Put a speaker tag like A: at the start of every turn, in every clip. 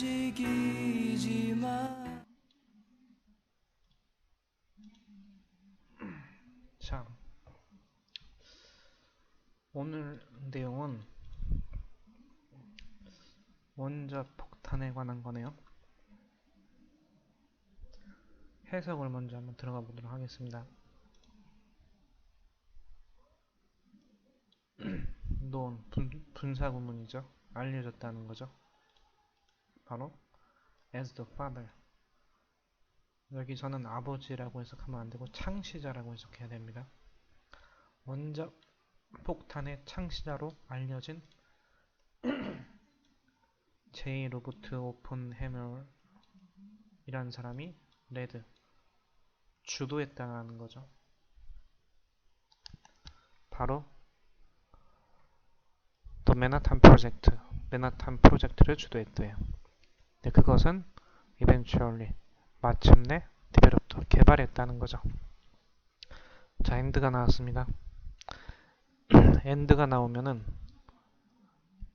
A: 움직이지 마. 자, 오늘 내용은 원자 폭탄에 관한 거네요. 해석을 먼저 한번 들어가 보도록 하겠습니다. 논, 분, 분사 구문이죠. 알려졌다는 거죠. 바로 as the father. 여기서는 아버지라고 해석하면 안 되고 창시자라고 해석해야 됩니다. 원자 폭탄의 창시자로 알려진 제이 로버트 오픈 해머이라는 사람이 레드 주도했다는 거죠. 바로 더 맨하탄 프로젝트, 맨하탄 프로젝트를 주도했대요. 네, 그것은 eventually 마침내 디벨롭도 개발했다는 거죠. 자, 엔드가 나왔습니다. 엔드가 나오면은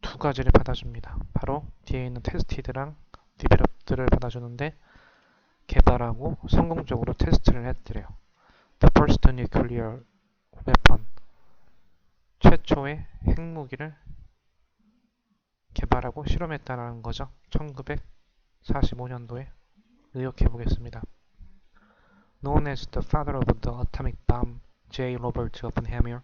A: 두 가지를 받아줍니다. 바로 뒤에 있는 테스티드랑 디벨롭들을 받아주는데 개발하고 성공적으로 테스트를 했더래요. The first nuclear weapon 최초의 핵무기를 개발하고 실험했다는 거죠. 1945년도에 의역해 보겠습니다. Known as the father of the atomic bomb, J. Robert Oppenheimer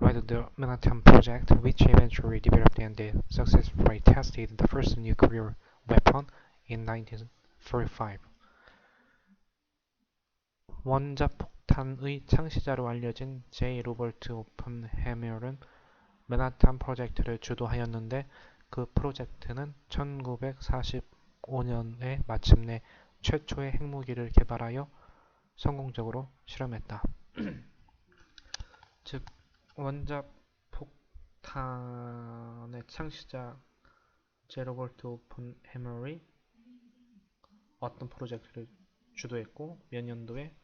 A: led the Manhattan Project, which eventually developed and successfully tested the first nuclear weapon in 1945. 원자폭탄의 창시자로 알려진 J. 로버트 오픈해머는 맨하탄 프로젝트를 주도하였는데 그 프로젝트는 1945년에 마침내 최초의 핵무기를 개발하여 성공적으로 실험했다. 즉 원자 폭탄의 창시자 제로볼트 오픈 해머의 어떤 프로젝트를 주도했고 몇 년도에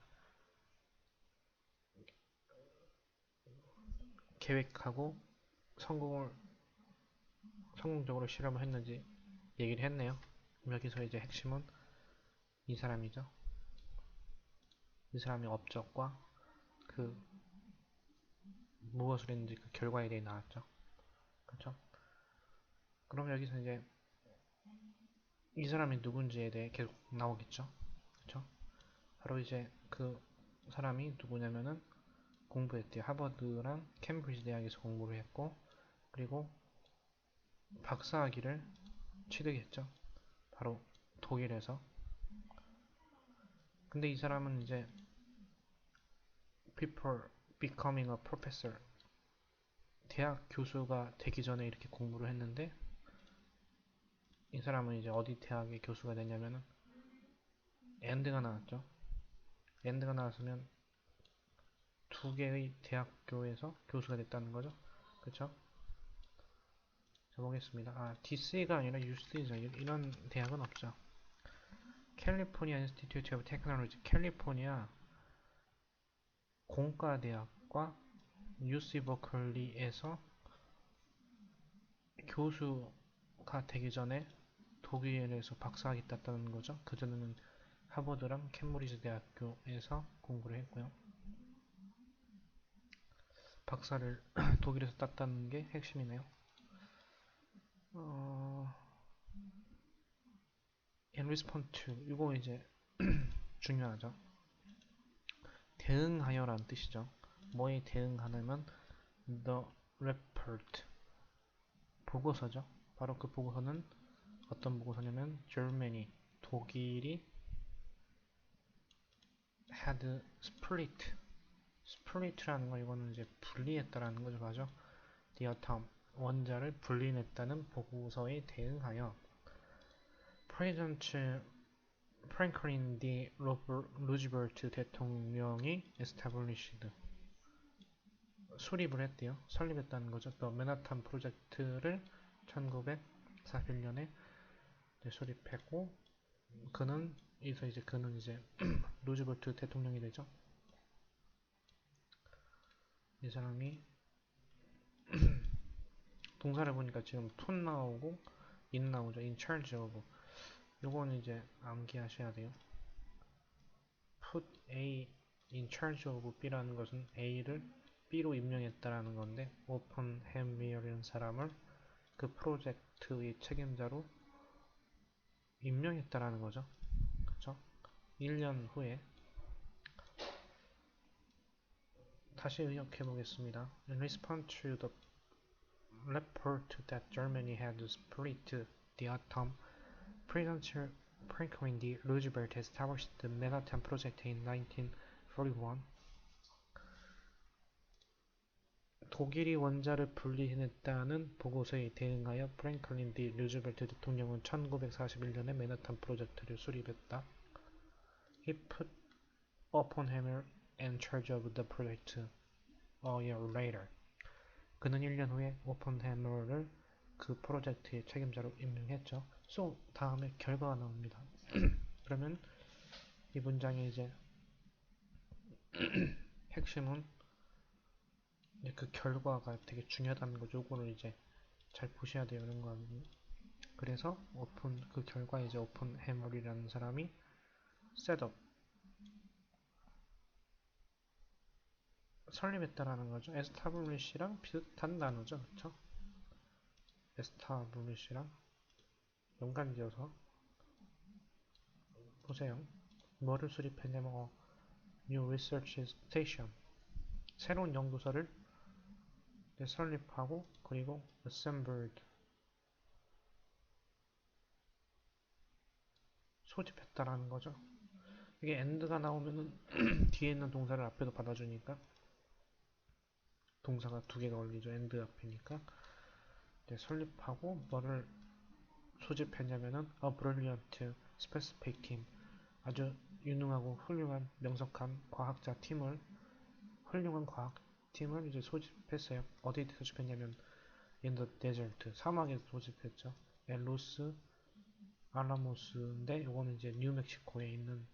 A: 계획하고 성공을 성공적으로 실험을 했는지 얘기를 했네요. 여기서 이제 핵심은 이 사람이죠. 이 사람의 업적과 그 무엇을 했는지 그 결과에 대해 나왔죠. 그렇죠? 그럼 여기서 이제 이 사람이 누군지에 대해 계속 나오겠죠. 그렇죠? 바로 이제 그 사람이 누구냐면은 공부했대요. 하버드랑 캠브리지 대학에서 공부를 했고 그리고 박사학위를 취득했죠. 바로 독일에서. 근데 이 사람은 이제 people becoming a professor 대학 교수가 되기 전에 이렇게 공부를 했는데 이 사람은 이제 어디 대학의 교수가 됐냐면은 엔드가 나왔죠. 엔드가 나왔으면 두 개의 대학교에서 교수가 됐다는 거죠. 그렇죠? 자 보겠습니다. 아 DC가 아니라 UC죠. 이런 대학은 없죠. 캘리포니아 인스티튜트 오브 테크놀로지 캘리포니아 공과대학과 UC 버클리에서 교수가 되기 전에 독일에서 박사학위 땄다는 거죠. 그전에는 하버드랑 캠브리지 대학교에서 공부를 했고요. 박사를 독일에서 땄다는 게 핵심이네요. 어, in response to 이거 이제 중요하죠. 대응하여란 뜻이죠. 뭐에 대응하냐면 the report 보고서죠. 바로 그 보고서는 어떤 보고서냐면 Germany 독일이 had split split라는 거 이거는 이제 분리했다라는 거죠. 맞죠? the atom 원자를 분리했다는 보고서에 대응하여 프레젠트 프랭클린 디 루즈벨트 대통령이 에스타블리시드 수립을 했대요. 설립했다는 거죠. 또 맨하탄 프로젝트를 1941년에 수립했고 그는 이서 이제 그는 이제 루즈벨트 대통령이 되죠. 이 사람이 동사를 보니까 지금 톤 나오고 인 나오죠. in charge of. 요건 이제 암기하셔야 돼요. put A in charge of B라는 것은 A를 B로 임명했다라는 건데 오픈햄이라는 사람을 그 프로젝트의 책임자로 임명했다라는 거죠. 그쵸? 1년 후에 다시 의역해 보겠습니다. In response to the report that Germany had split the atom, President Franklin D. Roosevelt established the Manhattan Project in 1941. 독일이 원자를 분리해냈다는 보고서에 대응하여 프랭클린 디 루즈벨트 대통령은 1941년에 맨하탄 프로젝트를 수립했다. He put Oppenheimer in charge of the project a year later. 그는 1년 후에 오픈해머를 그 프로젝트의 책임자로 임명했죠. So 다음에 결과가 나옵니다. 그러면 이 문장의 이제 핵심은 이제 그 결과가 되게 중요하다는 거죠. 요거를 이제 잘 보셔야 되는 거거든요. 그래서 오픈 그 결과 이제 오픈 해머리라는 사람이 셋업 설립했다라는 거죠. establish랑 비슷한 단어죠. 그쵸? establish랑 연관지어서 보세요. 뭐를 수립했냐면 어, New Research Station 새로운 연구소를 설립하고 그리고 assembled 소집했다라는 거죠. 이게 end가 나오면은 뒤에 있는 동사를 앞에도 받아주니까 동사가 두 개가 걸리죠. end 앞이니까 설립하고 뭐를 소집했냐면은 a brilliant specific team 아주 유능하고 훌륭한 명석한 과학자 팀을 훌륭한 과학팀을 이제 소집했어요. 어디에 소집했냐면 in the desert 사막에 소집했죠. 엘로스 알라모스인데 이거는 이제 뉴멕시코에 있는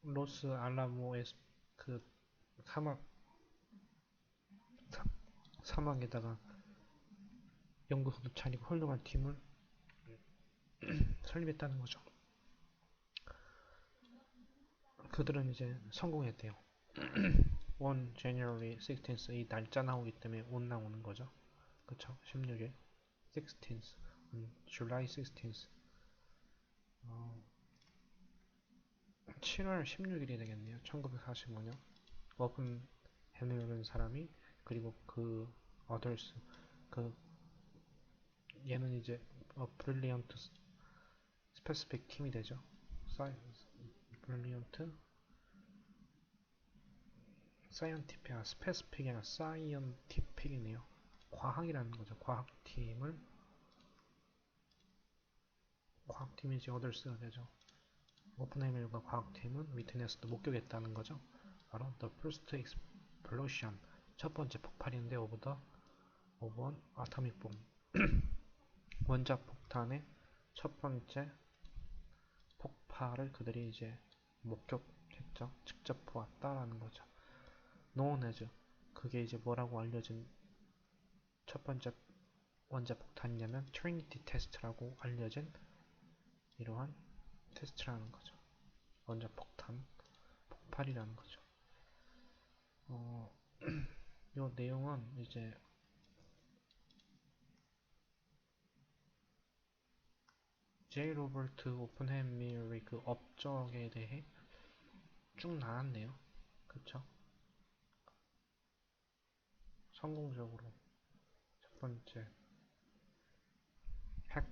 A: 로스 알라모의 그 사막 사, 사막에다가 연구소도 차리고 훌륭한 팀을 설립했다는 거죠. 그들은 이제 성공했대요. 1 January 16th 이 날짜 나오기 때문에 온 나오는 거죠. 그쵸? 16일 16th July 16th 어, 7월 16일이 되겠네요. 1945년 워픈 해밀이라는 사람이 그리고 그 others 그 얘는 이제 a brilliant specific 팀이 되죠. brilliant scientific, 아, specific이 아니라 scientific이네요. 과학이라는 거죠. 과학팀을 과학팀이 이제 others가 되죠. 오픈헤밀과 과학팀은 위트네스도 목격했다는 거죠. 바로 the first explosion 첫 번째 폭발인데 of the of an atomic bomb 원자 폭탄의 첫 번째 폭발을 그들이 이제 목격했죠. 직접 보았다라는 거죠. as 그게 이제 뭐라고 알려진 첫 번째 원자 폭탄이냐면 트리니티 테스트라고 알려진 이러한 테스트라는 거죠. 원자 폭탄 폭발이라는 거죠. 어, 요 내용은 이제 제이 로버트 오픈햄밀의 그 업적에 대해 쭉 나왔네요. 그쵸? 성공적으로 첫 번째 핵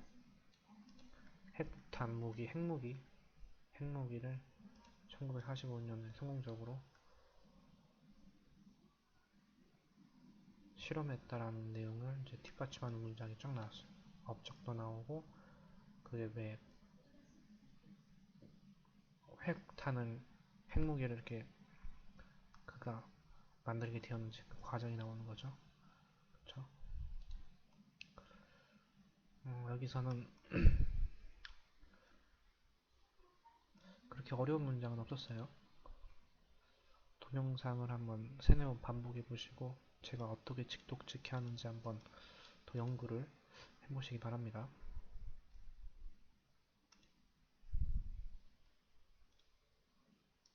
A: 핵탄 무기, 핵무기, 핵무기를 1945년에 성공적으로 실험했다라는 내용을 이제 뒷받침하는 문장이 쫙 나왔어요. 업적도 나오고 그게 왜 핵탄을 핵무기를 이렇게 그가 만들게 되었는지 그 과정이 나오는 거죠. 그렇죠? 어, 여기서는 그렇게 어려운 문장은 없었어요. 동영상을 한번 세네 번 반복해 보시고 제가 어떻게 직독직해 하는지 한번 더 연구를 해보시기 바랍니다.